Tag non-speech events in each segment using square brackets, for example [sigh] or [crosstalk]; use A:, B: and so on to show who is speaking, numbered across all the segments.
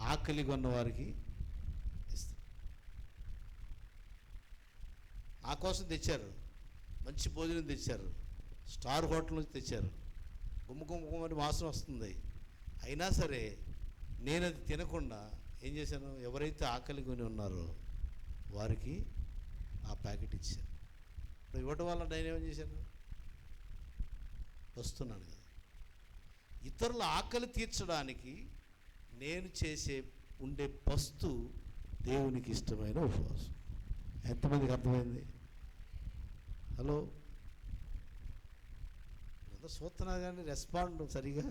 A: ఆకలి కొన్న వారికి ఇస్తారు నా కోసం తెచ్చారు. మంచి భోజనం తెచ్చారు. స్టార్ హోటల్ నుంచి తెచ్చారు. గుమ్మ గుమ్మ అని వాసన వస్తుంది. అయినా సరే నేను అది తినకుండా ఏం చేశాను? ఎవరైతే ఆకలి కొని ఉన్నారో వారికి ఆ ప్యాకెట్ ఇచ్చాను ఇప్పుడు ఇవ్వటం వల్ల నేనేం చేశాను? వస్తున్నాను కదా. ఇతరుల ఆకలి తీర్చడానికి నేను చేసే ఉండే పస్తు దేవునికి ఇష్టమైన ఉపవాసం. ఎంతమందికి అర్థమైంది? హలో? ఏదో చూస్తున్నా కానీ రెస్పాండ్ సరిగా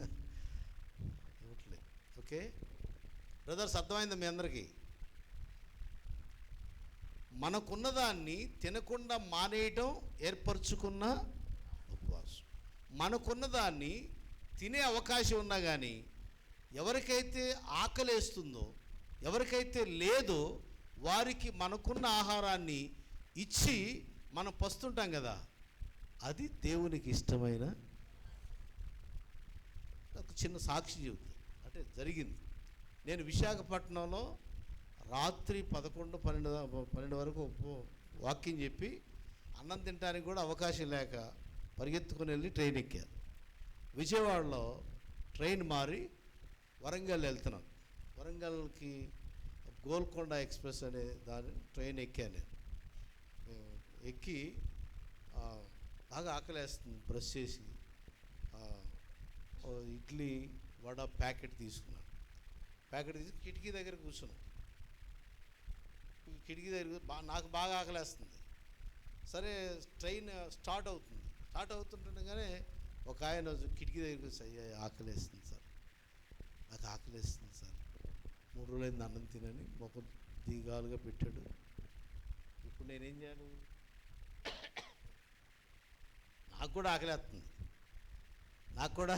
A: ఇవ్వట్లేదు. ఓకే? బ్రదర్స్ అర్థమైంది మీ అందరికీ? మనకున్నదాన్ని తినకుండా మానేయటం ఏర్పరచుకున్న ఉపవాసం. మనకున్నదాన్ని తినే అవకాశం ఉన్నా కానీ ఎవరికైతే ఆకలేస్తుందో ఎవరికైతే లేదో వారికి మనకున్న ఆహారాన్ని ఇచ్చి మనం పస్తుంటాం కదా అది దేవునికి ఇష్టమైన ఒక చిన్న సాక్షి చెబుతుంది అంటే జరిగింది. నేను విశాఖపట్నంలో రాత్రి పదకొండు పన్నెండు పన్నెండు వరకు వాక్యం వాకింగ్ చెప్పి అన్నం తినడానికి కూడా అవకాశం లేక పరిగెత్తుకుని వెళ్ళి ట్రైన్ ఎక్కాను. విజయవాడలో ట్రైన్ మారి వరంగల్ వెళ్తున్నాం వరంగల్కి గోల్కొండ ఎక్స్ప్రెస్ అనే దాని ట్రైన్ ఎక్కాను. నేను ఎక్కి బాగా ఆకలేస్తుంది బ్రష్ చేసి. ఇడ్లీ వడ ప్యాకెట్ తీసుకున్నాను. ప్యాకెట్ తీసి కిటికీ దగ్గర కూర్చున్నాం కిటికీ దగ్గర బా నాకు బాగా ఆకలేస్తుంది. సరే ట్రైన్ స్టార్ట్ అవుతుంది. స్టార్ట్ అవుతుంటుండగానే ఒక ఆయన కిటికీ దగ్గర కూర్చొని ఆకలేస్తుంది సార్. ఆకలేస్తుంది సార్. మూడు రోజులైంది అన్నం తినని మొక్క దిగాలుగా పెట్టాడు. ఇప్పుడు నేనేం చేయాలి? నాకు కూడా ఆకలేస్తుంది. నాకు కూడా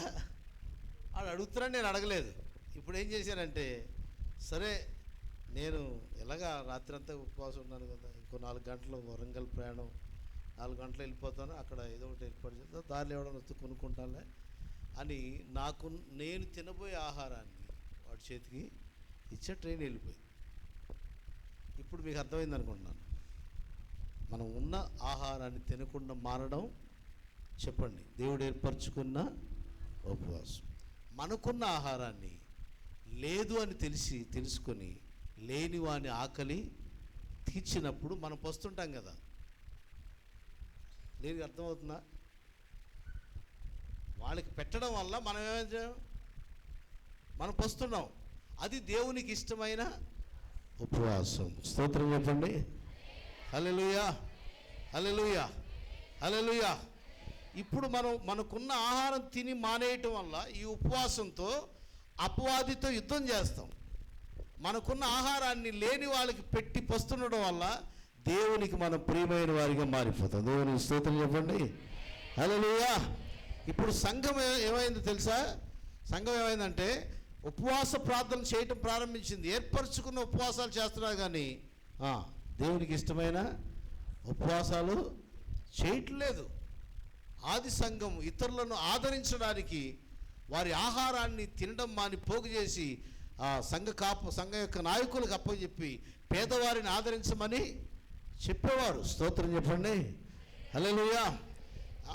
A: వాడు అడుగుతున్నాడు నేను అడగలేదు. ఇప్పుడు ఏం చేశానంటే సరే నేను ఎలాగా రాత్రి అంతా ఉపవాసం ఉన్నాను కదా ఇంకో నాలుగు గంటలు వరంగల్ ప్రయాణం నాలుగు గంటలు వెళ్ళిపోతాను అక్కడ ఏదో ఒకటి ఏర్పాటు చేస్తా దారిలో ఎవడో వస్తే కొనుక్కుంటానులే అని నాకు నేను తినబోయే ఆహారాన్ని వాడి చేతికి ఇచ్చే ట్రైన్ వెళ్ళిపోయింది. ఇప్పుడు మీకు అర్థమైంది అనుకుంటున్నాను. మనం ఉన్న ఆహారాన్ని తినకుండా మారడం చెప్పండి. దేవుడు ఏర్పరచుకున్న ఉపవాసం. మనకున్న ఆహారాన్ని లేదు అని తెలిసి తెలుసుకొని లేని వాని ఆకలి తీర్చినప్పుడు మనం పస్తుంటాం కదా. దీనికి అర్థమవుతుందా? వాళ్ళకి పెట్టడం వల్ల మనం ఏమైనా మనం పస్తున్నాం. అది దేవునికి ఇష్టమైన ఉపవాసం. స్తోత్రం చెప్పండి. హల్లెలూయా. హల్లెలూయా. హల్లెలూయా. ఇప్పుడు మనం మనకున్న ఆహారం తిని మానేయటం వల్ల ఈ ఉపవాసంతో అపవాదితో యుద్ధం చేస్తాం. మనకున్న ఆహారాన్ని లేని వాళ్ళకి పెట్టి పస్తుండడం వల్ల దేవునికి మనం ప్రియమైన వారిగా మారిపోతాం. దేవునికి స్తోత్రం చెప్పండి. హల్లెలూయా. ఇప్పుడు సంఘం ఏమైందో తెలుసా? సంఘం ఏమైందంటే ఉపవాస ప్రార్థన చేయటం ప్రారంభించింది. ఏర్పరచుకున్న ఉపవాసాలు చేస్తున్నారు కానీ దేవునికి ఇష్టమైన ఉపవాసాలు చేయట్లేదు. ఆది సంఘం ఇతరులను ఆదరించడానికి వారి ఆహారాన్ని తినడం మాని పోగు చేసి ఆ సంఘ కాపు సంఘ యొక్క నాయకులకు అప్పచెప్పి పేదవారిని ఆదరించమని చెప్పేవారు. స్తోత్రం చెప్పండి. హలో ఆ,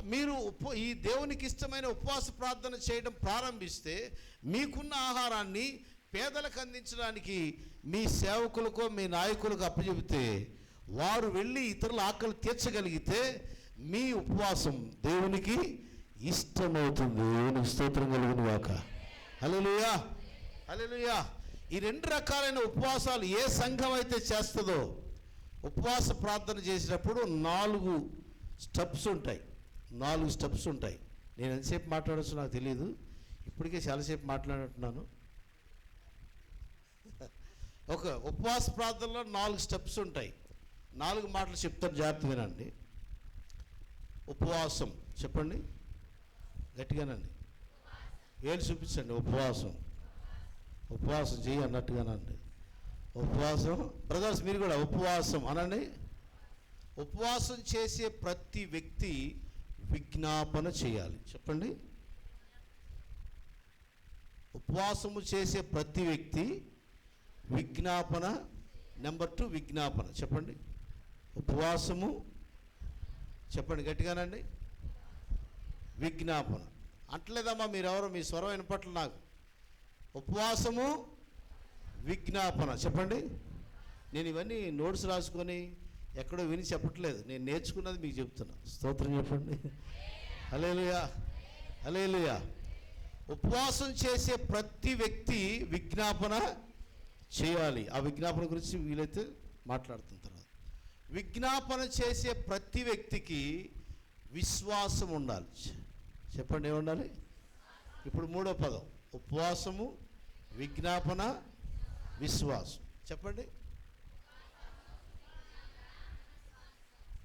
A: మీరు ఉప ఈ దేవునికి ఇష్టమైన ఉపవాస ప్రార్థన చేయడం ప్రారంభిస్తే మీకున్న ఆహారాన్ని పేదలకు అందించడానికి మీ సేవకులకో మీ నాయకులకు అప్పచెబితే వారు వెళ్ళి ఇతరుల ఆకలి తీర్చగలిగితే మీ ఉపవాసం దేవునికి ఇష్టమవుతుంది. దేవునికి స్తోత్రం కలిగిన వాక హల్లెలూయా. హల్లెలూయా. ఈ రెండు రకాలైన ఉపవాసాలు ఏ సంఘం అయితే చేస్తుందో ఉపవాస ప్రార్థన చేసినప్పుడు నాలుగు స్టెప్స్ ఉంటాయి. నాలుగు స్టెప్స్ ఉంటాయి. నేను ఎంతసేపు మాట్లాడచ్చు నాకు తెలియదు ఇప్పటికే చాలాసేపు మాట్లాడుతున్నాను. [laughs] ఒక ఉపవాస ప్రార్థనలో నాలుగు స్టెప్స్ ఉంటాయి. నాలుగు మాటలు చెప్తాను జాగ్రత్త వినండి. ఉపవాసం చెప్పండి. గట్టిగానండి. ఏళ్ళు చూపించండి? ఉపవాసం. ఉపవాసం చేయి అన్నట్టుగానండి. ఉపవాసం బ్రదర్స్ మీరు కూడా ఉపవాసం అనండి. ఉపవాసం చేసే ప్రతి వ్యక్తి విజ్ఞాపన చేయాలి. చెప్పండి. ఉపవాసము చేసే ప్రతి వ్యక్తి విజ్ఞాపన నెంబర్ టూ విజ్ఞాపన. చెప్పండి. ఉపవాసము చెప్పండి గట్టిగానండి. విజ్ఞాపన. అంటలేదమ్మా మీరెవరో మీ స్వరం వినపట్ల నాకు. ఉపవాసము విజ్ఞాపన. చెప్పండి. నేను ఇవన్నీ నోట్స్ రాసుకొని ఎక్కడో విని చెప్పట్లేదు. నేను నేర్చుకున్నది మీకు చెప్తున్నా. స్తోత్రం చెప్పండి. హలేలుయా హలేలుయా ఉపవాసం చేసే ప్రతి వ్యక్తి విజ్ఞాపన చేయాలి. ఆ విజ్ఞాపన గురించి వీలైతే మాట్లాడుతున్న తర్వాత. విజ్ఞాపన చేసే ప్రతి వ్యక్తికి విశ్వాసం ఉండాలి. చెప్పండి ఏముండాలి? ఇప్పుడు మూడో పదం. ఉపవాసము విజ్ఞాపన విశ్వాసం. చెప్పండి.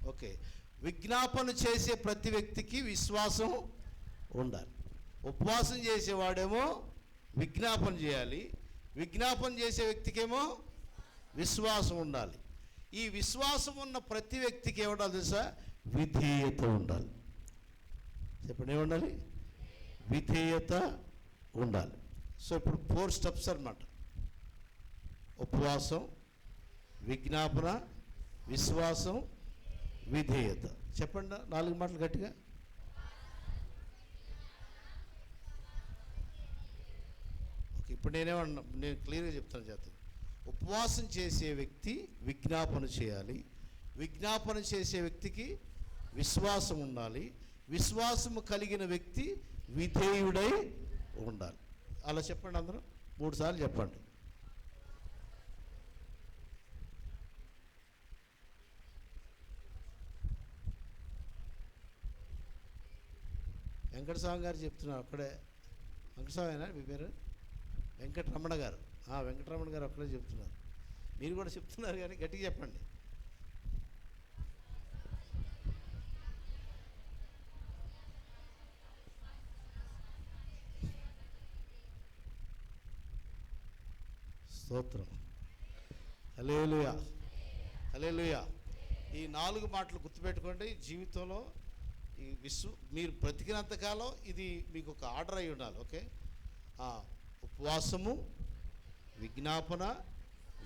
A: ఓకే. విజ్ఞాపన చేసే ప్రతి వ్యక్తికి విశ్వాసం ఉండాలి. ఉపవాసం చేసేవాడేమో విజ్ఞాపన చేయాలి. విజ్ఞాపన చేసే వ్యక్తికేమో విశ్వాసం ఉండాలి. ఈ విశ్వాసం ఉన్న ప్రతి వ్యక్తికి ఏముండాలి తెలుసా? విధేయత ఉండాలి. చెప్పండి ఏముండాలి? విధేయత ఉండాలి. సో ఇప్పుడు ఫోర్ స్టెప్స్ అన్నమాట. ఉపవాసం విజ్ఞాపన విశ్వాసం విధేయత. చెప్పండి నాలుగు మాటలు గట్టిగా. ఓకే ఇప్పుడు నేనేమన్నా నేను క్లియర్గా చెప్తాను జాతి ఉపవాసం చేసే వ్యక్తి విజ్ఞాపన చేయాలి. విజ్ఞాపన చేసే వ్యక్తికి విశ్వాసం ఉండాలి. విశ్వాసము కలిగిన వ్యక్తి విధేయుడై ఉండాలి. అలా చెప్పండి అందరూ. మూడు సార్లు చెప్పండి. వెంకటస్వామి గారు చెప్తున్నారు అక్కడే వెంకటస్వామినా మీ పేరు? వెంకటరమణ గారు. ఆ, వెంకటరమణ గారు అక్కడే చెప్తున్నారు. మీరు కూడా చెప్తున్నారు కానీ గట్టిగా చెప్పండి. స్తోత్రం. హలేలుయా హలేలుయా ఈ నాలుగు మాటలు గుర్తుపెట్టుకోండి. జీవితంలో ఈ విశ్వ మీరు బ్రతికినంతకాలం ఇది మీకు ఒక ఆర్డర్ అయి ఉండాలి ఓకే? ఉపవాసము విజ్ఞాపన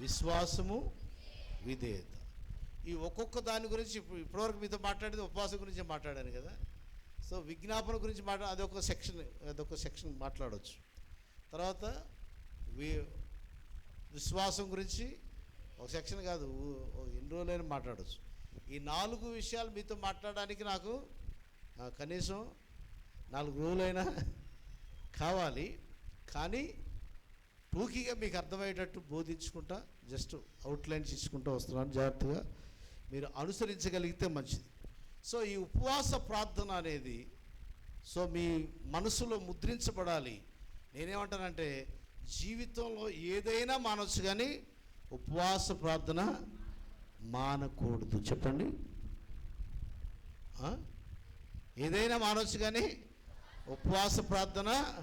A: విశ్వాసము విధేయత. ఈ ఒక్కొక్క దాని గురించి ఇప్పుడు ఇప్పటివరకు మీతో మాట్లాడేది ఉపవాసం గురించి మాట్లాడాను కదా? సో విజ్ఞాపన గురించి మాట్లా అదొక సెక్షన్ అదొక సెక్షన్ మాట్లాడవచ్చు తర్వాత వి విశ్వాసం గురించి ఒక సెక్షన్ కాదు ఎన్ని రోజులైనా మాట్లాడవచ్చు ఈ నాలుగు విషయాలు మీతో మాట్లాడడానికి నాకు కనీసం నాలుగు రోజులైనా కావాలి. కానీ టూకీగా మీకు అర్థమయ్యేటట్టు బోధించుకుంటా జస్ట్ అవుట్లైన్స్ ఇచ్చుకుంటూ వస్తున్నాను జాగ్రత్తగా. మీరు అనుసరించగలిగితే మంచిది. సో ఈ ఉపవాస ప్రార్థన అనేది సో మీ మనసులో ముద్రించబడాలి. నేనేమంటానంటే జీవితంలో ఏదైనా మానవచ్చు కానీ ఉపవాస ప్రార్థన మానకూడదు. చెప్పండి. ఏదైనా మానవచ్చు కానీ ఉపవాస ప్రార్థన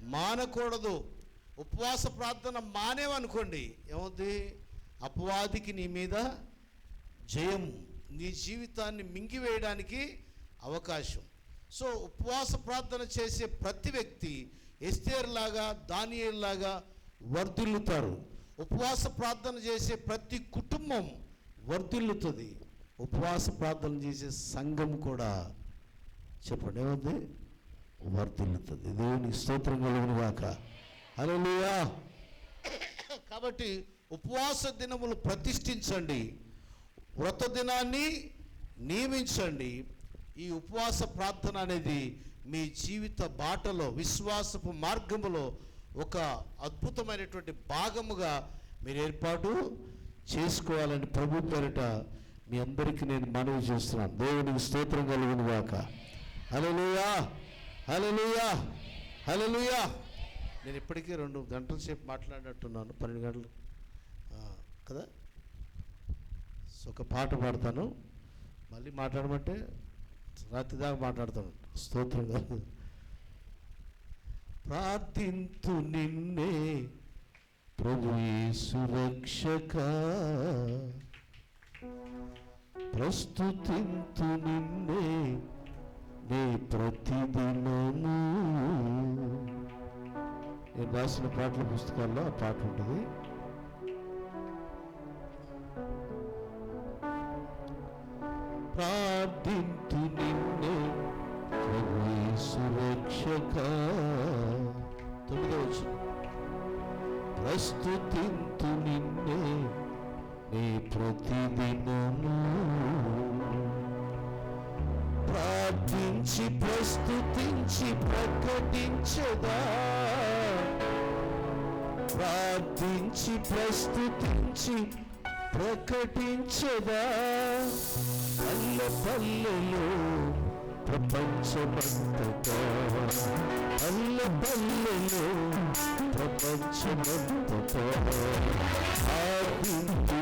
A: మానకూడదు. ఉపవాస ప్రార్థన మానేవనుకోండి ఏమవుద్ది? అపవాదికి నీ మీద జయం నీ జీవితాన్ని మింగివేయడానికి అవకాశం. సో ఉపవాస ప్రార్థన చేసే ప్రతి వ్యక్తి ఎస్తేర్లాగా దానియేలాగా వర్ధిల్లుతారు. ఉపవాస ప్రార్థన చేసే ప్రతి కుటుంబం వర్ధిల్లుతుంది. ఉపవాస ప్రార్థన చేసే సంఘం కూడా చెప్పండి ఏముంది వర్ధిల్లుతుంది. దేవుని స్తోత్రం కలుగును గాక హల్లెలూయా. కాబట్టి ఉపవాస దినములు ప్రతిష్ఠించండి. వ్రత దినాన్ని నియమించండి. ఈ ఉపవాస ప్రార్థన అనేది మీ జీవిత బాటలో విశ్వాసపు మార్గములో ఒక అద్భుతమైనటువంటి భాగముగా మీరు ఏర్పాటు చేసుకోవాలని ప్రభు పేరిట మీ అందరికీ నేను మనవి చేస్తున్నాను. దేవునికి స్తోత్రం కలుగును గాక హల్లెలూయా. హల్లెలూయా. హల్లెలూయా. నేను ఇప్పటికీ రెండు గంటల సేపు మాట్లాడినట్టున్నాను. పన్నెండు గంటలు. కదా? సో ఒక పాట పాడతాను. మళ్ళీ మాట్లాడమంటే రాత్రి దాకా మాట్లాడతాను. స్తోత్రం కాదు. ప్రార్థింతు నిన్నే ప్రభు సురక్షక ప్రస్తుతింతు నిన్నే నీ ప్రతిదినము నేను రాసిన పాటల పుస్తకాల్లో ఆ పాట ఉంటుంది. ప్రార్థింతు సురక్షక తొమ్మిదవచ్చు ప్రస్తుతింతు నిన్నే నీ ప్రతిదినము ప్రార్థించి ప్రస్తుతించి ప్రకటించదా? ప్రార్థించి ప్రస్తుతించి ప్రకటించదా? పల్లె పల్లెలో ప్రపంచమంతటా? పల్లె పల్లెలో ప్రపంచమంతటా? ప్రార్థించి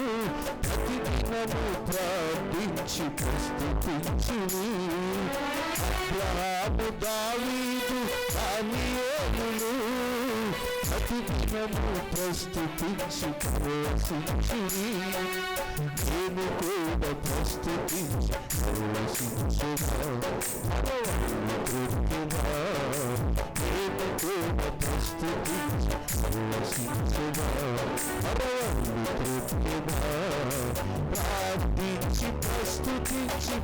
A: దావీదు ప్రార్థించి ప్రస్తుతించి అబ్రహాము దావీదు దానియేలు ప్రతిదినము ప్రస్తుతించి ప్రవసించి నేను కూడా ప్రస్తుతించి ప్రవసించు ప్రస్తుతించి ప్రవేశించగా ప్రార్థించి ప్రస్తుతించి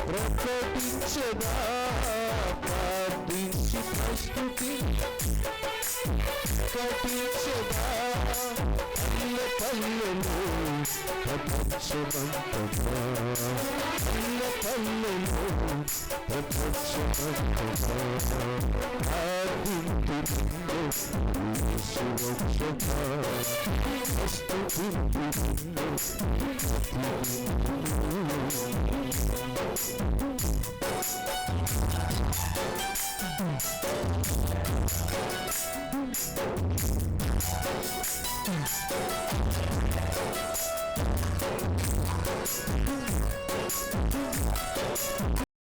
A: ప్రకటించదా ప్రార్థించి ప్రస్తుతి ప్రకటించదా పల్లె పల్లెలో ప్రపంచమంతగా పల్లె పల్లెలో スピードウェア、スピードウェア、スピードウェア、スピードウェア。